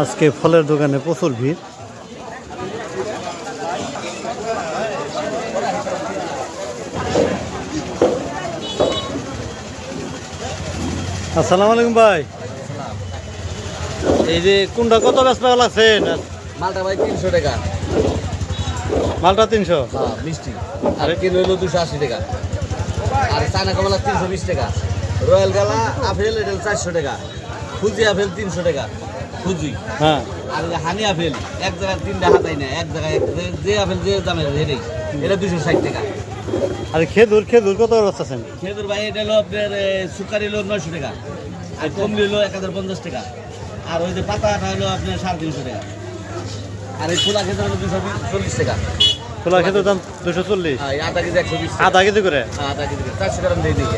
আজকে ফলের দোকানে প্রচুর ভিড়। আসসালামু আলাইকুম ভাই। এই যে কোনটা কত ব্যস্ত লাগছেন মালটা ভাই তিনশো টাকা। মালটা তিনশো? হ্যাঁ মিষ্টি। আর কিলো হলো দুশো আশি টাকা। আর চায়না কমলা তিনশো বিশ টাকা। রয়্যাল গালা আপেল এটা চারশো টাকা। ফুজি আপেল তিনশো টাকা। ফুজি হ্যাঁ। আর হানি আপেল এক জায়গায় তিনটা হাতাই না এক জায়গায় এক- যে- যে আপেল যে দামের এটাই এটা দুশো ষাট টাকা। আর খেদুর খেদুর কত আছেন খেজুর ভাই এটা হলো আপনার সুকারি হলো নয়শো টাকা আর কমলি হলো এক হাজার পঞ্চাশ টাকা। আর ওই যে পাতাটা হলো আপনার সাড়ে তিনশো টাকা। আর এই খোলা খেজুর হলো দুশো চল্লিশ টাকা। খোলা খেদুর দাম দুশো চল্লিশ? আর এই আধা কেজি একশো বিশ আধা কেজি করে? আধা কেজি করে। চারশো গ্রাম দিয়ে দিয়ে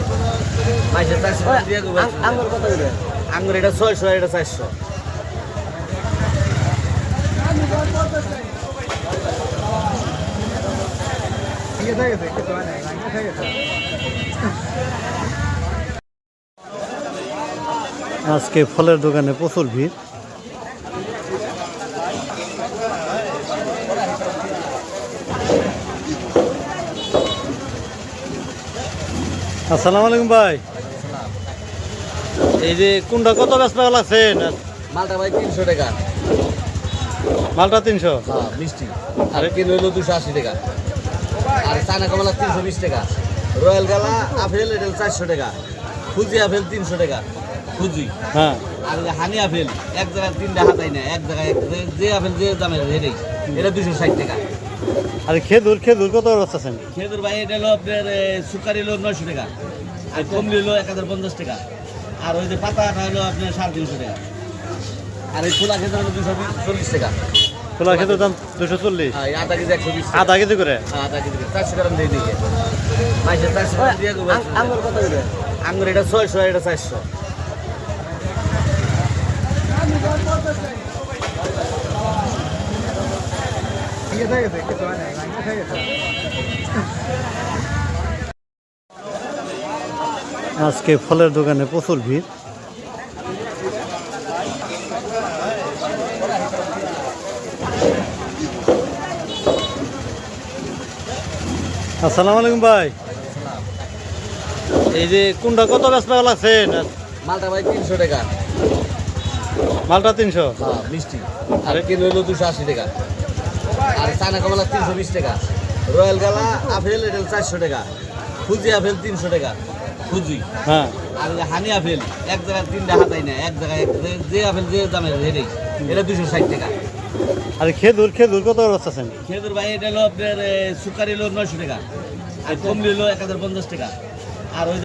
আঙ্গুর কত করে? আঙ্গুর এটা ছয়শো এটা চারশো। আজকে ফলের দোকানে প্রচুর ভিড়। আসসালামু আলাইকুম ভাই। এই যে কোনটা কত ব্যস্ত লাগছেন মালটা ভাই তিনশো টাকা। মালটা তিনশো? হ্যাঁ মিষ্টি। আর কিলো হলো দুশো আশি টাকা। আর চায়না কমলা তিনশো বিশ টাকা। রয়্যাল গালা আপেল এটা চারশো টাকা। ফুজি আপেল তিনশো টাকা। ফুজি হ্যাঁ। আর হানি আপেল এক জায়গায় তিনটা হাতাই না এক জায়গায় যে- আপেল যে দামের এটাই এটা দুশো ষাট টাকা। আর খেদুর খেদুর কত আছেন খেজুর ভাই এটা হলো আপনার সুকারি হলো নয়শো টাকা। আর কমলি হলো এক হাজার পঞ্চাশ টাকা। আর ওই যে পাতাটা হলো আপনার সাড়ে তিনশো টাকা। আর এই খোলা দুশো চল্লিশ টাকা। খেদুর দাম দুশো চল্লিশ? এই আধা কেজি একশো বিশ আধা কেজি করে? আধা কেজি করে। চারশো গ্রাম দিয়ে দিকে মাইসে চারশো গ্রাম দিয়ে আঙ্গুর কত করে? আঙ্গুর এটা ছয়শো এটা চারশো। আজকে ফলের দোকানে প্রচুর ভিড়। আসসালামু আলাইকুম ভাই। এই যে কোনটা কত ব্যস্ত লাগছেন মালটা ভাই তিনশো টাকা। মালটা তিনশো? হ্যাঁ মিষ্টি। আর কিলো হলো দুশো আশি টাকা। আর চায়না কমলা তিনশো বিশ টাকা। রয়্যাল গালা আপেল এটা চারশো টাকা। ফুজি আপেল তিনশো টাকা। ফুজি হ্যাঁ। আর হানি আপেল এক জায়গায় তিনটা হাতাই না এক জায়গায় যে- আপেল যে দামে এটাই এটা দুশো ষাট টাকা। আর খেজুর খেজুর কত আছেন খেজুর ভাই এটা হলো আপনার সুকারি হলো নয়শো টাকা আর কমলি হলো এক হাজার পঞ্চাশ টাকা। আর ওই